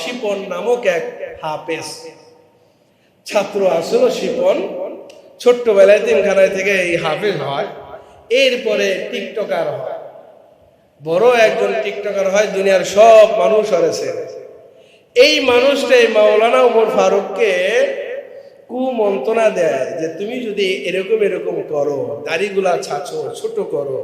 শিপন নামক এক হাফেজ। ছাত্র আসলো শিপন। ছোট্টবেলায় তিনখানায় থেকে এই হাফেজ হয়। এরপরে টিকটকার হয়। বড় একজন টিকটকার হয়, দুনিয়ার সব মানুষ হরেছে এই মানুষটাই মাওলানা উমর ফারুককে কুমন্ত্রণা দেয় যে, তুমি যদি এরকম এরকম করো, দাড়িগুলা ছাঁচো, ছোট করো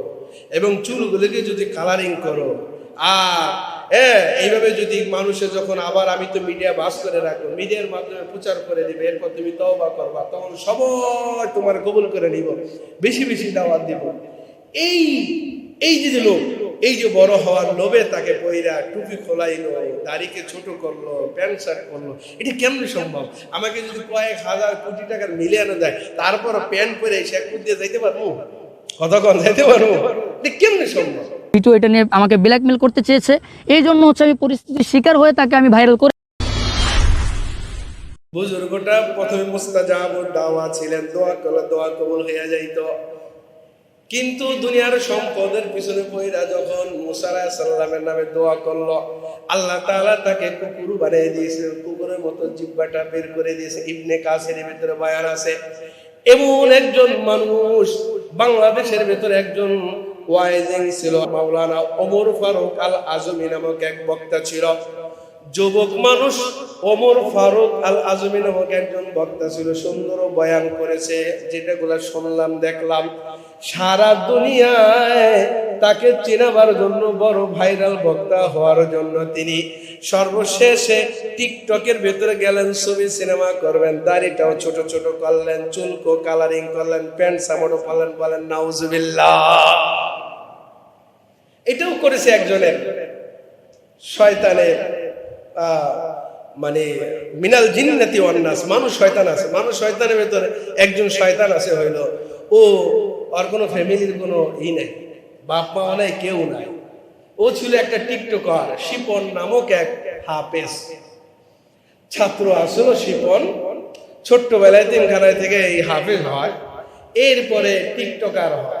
এবং চুলগুলোকে যদি কালারিং করো, আর হ্যাঁ এইভাবে যদি মানুষের যখন আবার আমি তো মিডিয়া বাস করে রাখব মিডিয়ার মাধ্যমে প্রচার করে দিবে, এরপর তুমি তওবা করবা, তখন সবাই তোমার কবুল করে নিব, বেশি বেশি দাওয়াত দিব। এই এই যে লোক, এই যে বড় হওয়ার লোভে তাকে পইরা টুপি খোলাইলো, দাড়িকে ছোট করল, প্যান্ট শার্ট করল, এটা কেমন সম্ভব? আমাকে যদি কয়েক হাজার কোটি টাকার মিলিয়ানো দেয়, তারপর প্যান্ট পরে শেখ দিয়ে যাইতে পারব? কতক্ষণ যাইতে পারব? এটা কেমন সম্ভব? ভিডিও এটা নিয়ে আমাকে ব্ল্যাকমেল করতে চেয়েছে। এই জন্য হচ্ছে আমি পরিস্থিতির শিকার হয়ে তাকে আমি ভাইরাল করে বুজুর্গটা প্রথমে মুস্তাজাব দাওয়া ছিলেন, দোয়া করলে, দোয়া কবুল হইয়া যাইত। কিন্তু দুনিয়ার সম্পদের পিছনে পইরা যখন মুসারা সাল্লামের নামে দোয়া করল, আল্লাহ তাআলা তাকে কুকুর বানিয়ে দিয়েছে, কুকুরের মতো জিব্বাটা বের করে দিয়েছে, ইবনে কাসের ভিতরে বায়ান আছে। এমন একজন মানুষ বাংলাদেশের ভেতরে একজন ওয়াইজিং ছিল মাওলানা ওমর ফারুক আল আজমি নামক এক বক্তা ছিল। যুবক মানুষ ওমর ফারুক আল আজমি নামক একজন বক্তা ছিল, সুন্দর বয়ান করেছে, যেটাগুলো শুনলাম, দেখলাম। সারা দুনিয়ায় তাকে চেনাবার জন্য বড় ভাইরাল বক্তা হওয়ার জন্য তিনি সর্বশেষে টিকটকের ভেতরে গেলেন, ছবি, সিনেমা করবেন, দাড়িটাও ছোট ছোট করলেন, চুলকো কালারিং করলেন প্যান্ট সামড়ো করলেন বলেন, নাউজুবিল্লাহ। এটাও করেছে একজনের। শয়তানের মানে মিনাল জিন্নাতি অন্নাস মানুষ শয়তান আছে, মানুষ শয়তানের ভেতরে একজন শয়তান আছে হইল। ও, আর কোনো ফ্যামিলির কোনো ই নাই, বাপ মা নাই, কেউ নাই। ও ছিল একটা টিকটকার, শিপন নামক এক হাফেজ। ছাত্র আসলো শিপন, ছোট্টবেলায় তিনখানায় থেকে এই হাফেজ হয়। এরপরে টিকটকার হয়।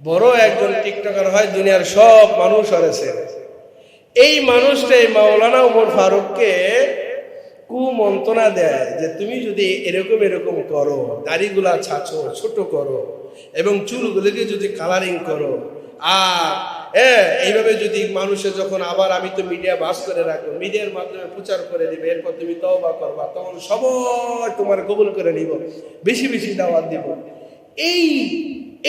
বড় একজন টিকটকার হয়, দুনিয়ার সব মানুষ হরেছে। এই মানুষটাই মাওলানা উমর ফারুককে কুমন্ত্রণা দেয় যে, তুমি যদি এরকম এরকম করো, দাড়িগুলা ছাঁচো, ছোট করো এবং চুলগুলোকে যদি কালারিং করো, আর হ্যাঁ এইভাবে যদি মানুষের যখন আবার আমি তো মিডিয়া বাস করে রাখব মিডিয়ার মাধ্যমে প্রচার করে দিবে, এরপর তুমি তওবা করবা, তখন সবাই তোমার কবুল করে নিব, বেশি বেশি দাওয়াত দিব। এই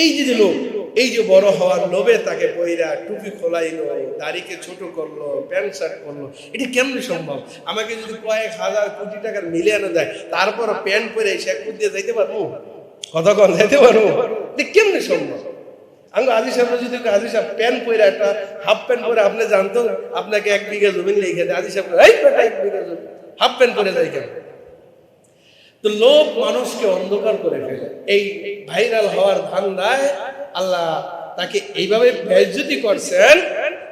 এই যে লোক এই যে বড় হওয়ার লোভে তাকে পইরা টুপি খোলাইলো, দাড়িকে ছোট করল, প্যান্ট শার্ট করল, এটা কেমনি সম্ভব? আমাকে যদি কয়েক হাজার কোটি টাকার মিলিয়ানো দেয় তারপর প্যান্ট পরে শেখ দিয়ে যাইতে পারব? কতক্ষণ যাইতে পারব? এটা কেমনি সম্ভব? আঙ্গ আজি সাহেব যদি আজি সাহেব, প্যান্ট পরে একটা হাফ প্যান্ট পরে আপনি জানতো, আপনাকে এক বিঘা জমি লিখে দেয় আজি সাহেব এক বিঘা জমি, হাফ প্যান্ট পরে যাই কেন? তো লোভ মানুষকে অন্ধকার করে ফেলে। এই ভাইরাল হওয়ার ধান্দায় আল্লাহ তাকে এইভাবে বেজ্জতি করছেন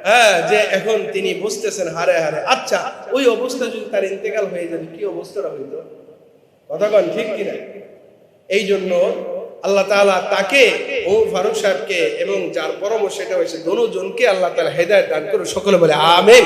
হ্যাঁ যে এখন তিনি বুঝতেছেন, হারে হারে। আচ্ছা ওই অবস্থা যদি তার ইন্তেকাল হয়ে যেত কি অবস্থাটা হইতো? কথাগণ ঠিক কিনা? এই জন্য আল্লাহ তাআলা তাকে, ও ফারুক সাহেবকে এবং যার পরামর্শ এটা হয়েছে, দোনো জনকে আল্লাহ তাআলা হেদায়েত দান করে সকলে বলে, আমিন।